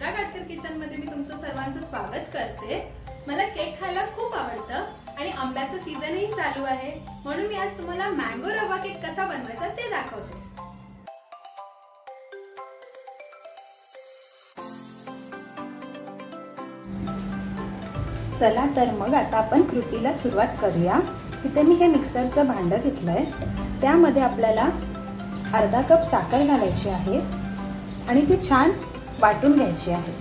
चित्रा गाठकर किचनमध्ये मी तुमचं सर्वांचं स्वागत करते. मला केक खायला खूप आवडतं आणि आंब्याचं सीझनही चालू आहे. म्हणून मी आज तुम्हाला मँगो रवा केक कसा बनवायचा ते दाखवते. चला तर मग आता आपण कृतीला सुरुवात करूया. तिथे मी हे मिक्सरचं भांडं घेतलंय. त्यामध्ये आपल्याला अर्धा कप साखर घालायची आहे. आणि ती छान वाटून घ्यायची आहे.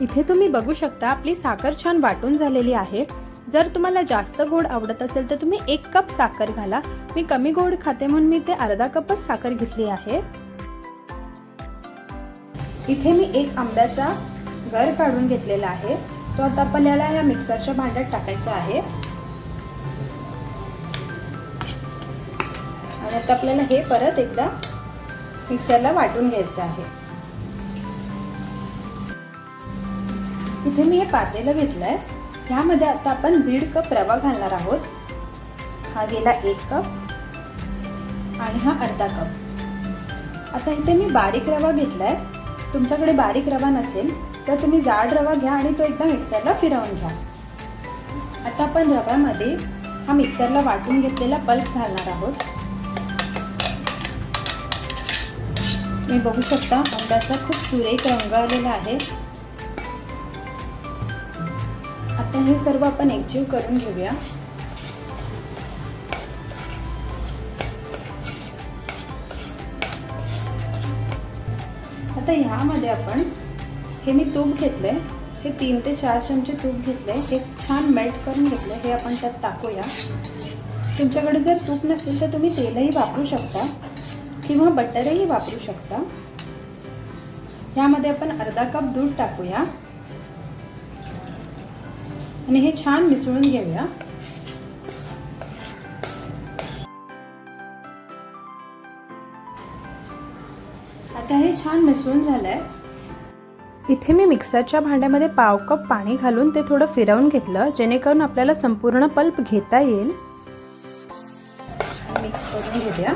इथे तुम्ही बघू शकता आपली साखर छान वाटून झालेली आहे. जर तुम्हाला जास्त गोड आवडत असेल तर तुम्ही एक कप साखर घाला. मी कमी गोड खाते म्हणून मी ते अर्धा कपच साखर घेतली आहे. इथे मी एक आंब्याचा घर काढून घेतलेला आहे. तो आता आपल्याला या मिक्सरच्या भांड्यात टाकायचा आहे. आणि आता आपल्याला हे परत एकदा मिक्सरला वाटून घ्यायचं आहे. इथे मी हे पातेलं घेतलंय. ह्यामध्ये आता आपण दीड कप रवा घालणार आहोत. हा गेला एक कप आणि हा अर्धा कप. आता इथे मी बारीक रवा घेतलाय. तुमच्याकडे बारीक रवा नसेल तर तुम्ही जाड रवा घ्या आणि तो एकदा मिक्सरला फिरवून घ्या. आता आपण रव्यामध्ये हा मिक्सरला वाटून घेतलेला पल्प घालणार आहोत. तुम्ही बघू शकता आंब्याचा खूप सुरेख रंग आलेला आहे. आता हे सर्व आपण एकजीव करून घेऊया. आता ह्यामध्ये आपण हे मी तूप घेतलंय. हे तीन ते चार चमचे तूप घेतले हे छान मेल्ट करून घेतले हे आपण त्यात टाकूया. तुमच्याकडे जर तूप नसेल तर तुम्ही तेलही वापरू शकता किंवा बटरही वापरू शकता. ह्यामध्ये आपण अर्धा कप दूध टाकूया. आणि हे छान मिसळून घेऊया. आता हे छान मिसळून झालंय. इथे मी मिक्सरच्या भांड्यामध्ये पाव कप पाणी घालून ते थोडं फिरवून घेतलं जेणेकरून आपल्याला संपूर्ण पल्प घेता येईल. मिक्स करून घेऊया.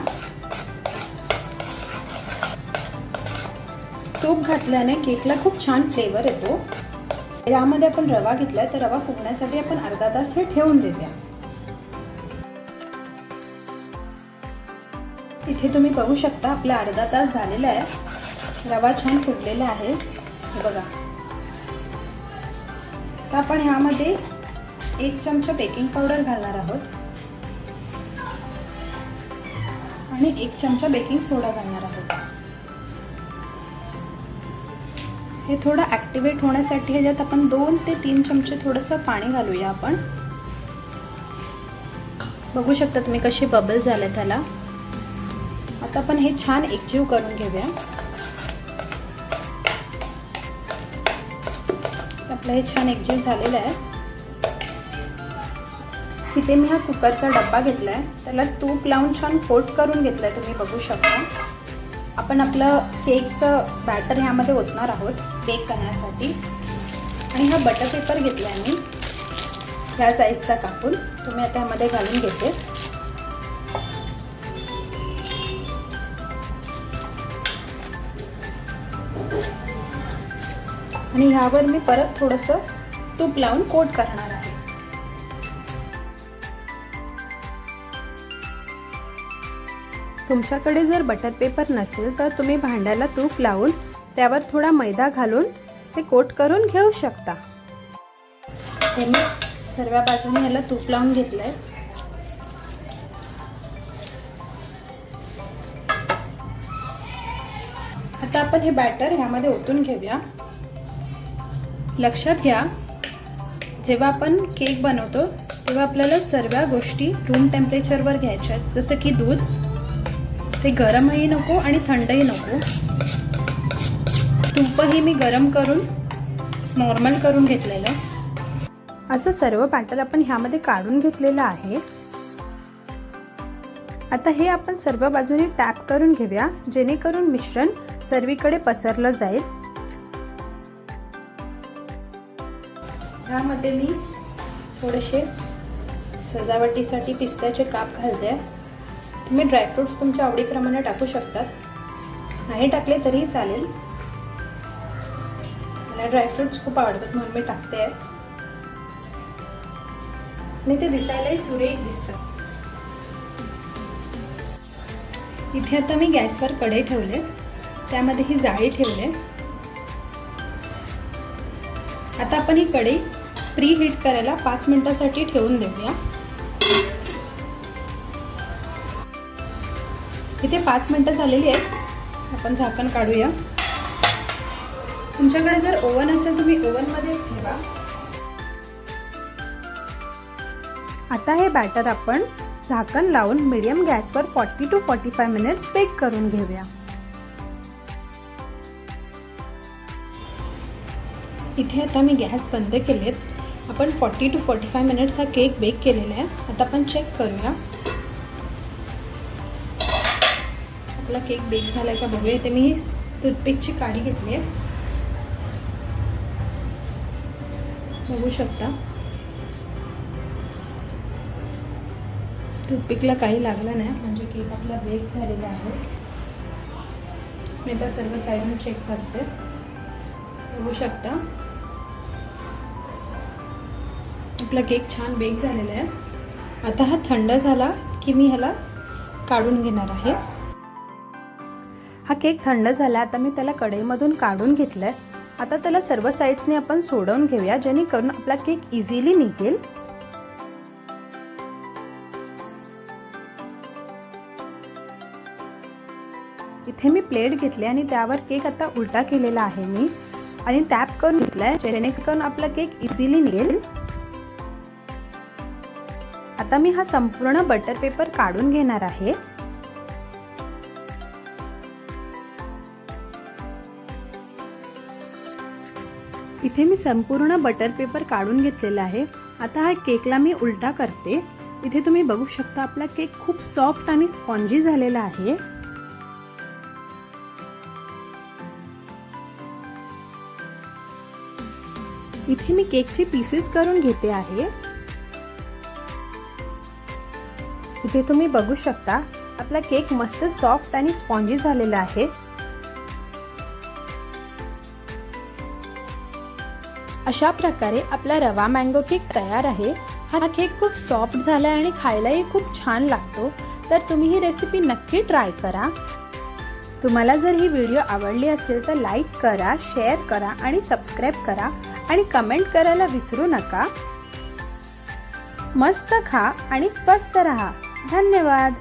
तूप घातल्याने केकला खूप छान फ्लेवर येतो. यामध्ये आपण रवा घेतलाय तर रवा फुगण्यासाठी आपण अर्धा तास हे ठेवून देऊया. इथे तुम्ही बघू शकता आपला अर्धा तास झालेला आहे. रवा छान फुगलेला आहे. हे बघा. तर आपण ह्यामध्ये एक चमचा बेकिंग पावडर घालणार आहोत. आणि एक चमचा बेकिंग सोडा घालणार आहोत. हे थोडं ॲक्टिवेट होण्यासाठी ह्याच्यात आपण दोन ते तीन चमचे थोडंसं पाणी घालूया आपण. बघू शकता तुम्ही कसे बबल झाले त्याला आता आपण हे छान एकजीव करून घेऊया. आपलं हे छान एकजीव झालेलं आहे. तिथे मी हा कुकरचा डब्बा घेतला आहे त्याला तूप लावून छान कोट करून घेतलं आहे तुम्ही बघू शकता. आपण आपलं केकचं बॅटर ह्यामध्ये ओतणार आहोत बेक करण्यासाठी. आणि हा बटर पेपर घेतला आहे मी. ह्या साईजचा कापून. तुम्ही आता ह्यामध्ये घालून घेते. आणि ह्यावर मी परत थोडंसं तूप लावून कोट करणार आहे. तुमच्याकडे जर बटर पेपर नसेल तर तुम्ही भांड्याला तूप लावून त्यावर थोडा मैदा घालून ते कोट करून घेऊ शकता. हे मी सर्व बाजूने ह्याला तूप लावून घेतलंय. आता आपण हे बॅटर ह्यामध्ये ओतून घेऊया. लक्षात घ्या जेव्हा आपण केक बनवतो तेव्हा आपल्याला सर्व गोष्टी रूम टेम्परेचरवर घ्यायच्या आहेत. जसं की दूध. ते गरमही नको आणि थंडही नको. तूपही मी गरम करून नॉर्मल करून घेतलेलं. असं सर्व बॅटर आपण ह्यामध्ये काढून घेतलेलं आहे. आता हे आपण सर्व बाजूने टॅप करून घेऊया जेणेकरून मिश्रण सर्वीकडे पसरलं जाईल. ह्यामध्ये मी थोडेसे सजावटीसाठी पिस्त्याचे काप घालते. तुम्ही ड्रायफ्रूट्स तुमच्या आवडीप्रमाणे टाकू शकतात. नाही टाकले तरीही चालेल. मला ड्रायफ्रुट्स खूप आवडतात म्हणून मी टाकते. आणि ते दिसायलाही सुरेख दिसतात. इथे आता मी गॅसवर कढई ठेवले. त्यामध्ये ही जाळी ठेवले. आता आपण ही कढई प्री हीट करायला पाच मिनिटासाठी ठेवून देऊया. इथे पाच मिनटं झालेली आहेत. आपण झाकण काढूया. तुमच्याकडे जर ओव्हन असेल तुम्ही ओव्हनमध्ये ठेवा. आता हे बॅटर आपण झाकण लावून मिडियम गॅसवर forty two forty five minutes bake करून घेऊया. इथे आता मी गॅस बंद केलेत. आपण forty two forty five minutes हा केक बेक केलेला आहे. आता आपण चेक करूया. आपला केक बेक झाला आहे का बघूया. इथे मी टूथपिकची काडी घेतली आहे. बघू शकता. टूथपिकला काही लागलं नाही म्हणजे केक आपला बेक झालेला आहे. मी आता सर्व साईडून चेक करते. बघू शकता. आपला केक छान बेक झालेला आहे. आता हा थंड झाला की मी ह्याला काढून घेणार आहे. हा केक थंड झाला आता मी त्याला कढईमधून काढून घेतलाय. आता त्याला सर्व साईड्सने आपण सोडवून घेऊया जेणेकरून आपला केक इझिली निघेल. इथे मी प्लेट घेतली आणि त्यावर केक आता उलटा केलेला आहे मी. आणि टॅप करून घेतलाय जेणेकरून आपला केक इझिली निघेल. आता मी हा संपूर्ण बटर पेपर काढून घेणार आहे. इथे मी संपूर्ण बटर पेपर काढून घेतलेला आहे. आता हा केकला मी उलटा करते. इथे तुम्ही बघू शकता आपला केक खूप सॉफ्ट आणि स्पॉन्जी झालेला आहे. इथे मी केकचे पीसेस करून घेते आहे. इथे तुम्ही बघू शकता आपला केक मस्त सॉफ्ट आणि स्पॉन्जी झालेला आहे. अशा प्रकारे आपला रवा मँगो केक तयार आहे. हा केक खूप सॉफ्ट झाला आहे आणि खायलाही खूप छान लागतो. तर तुम्ही ही रेसिपी नक्की ट्राय करा. तुम्हाला जर ही व्हिडिओ आवडली असेल तर लाईक करा शेअर करा आणि सबस्क्राईब करा आणि कमेंट करायला विसरू नका. मस्त खा आणि स्वस्त रहा. धन्यवाद.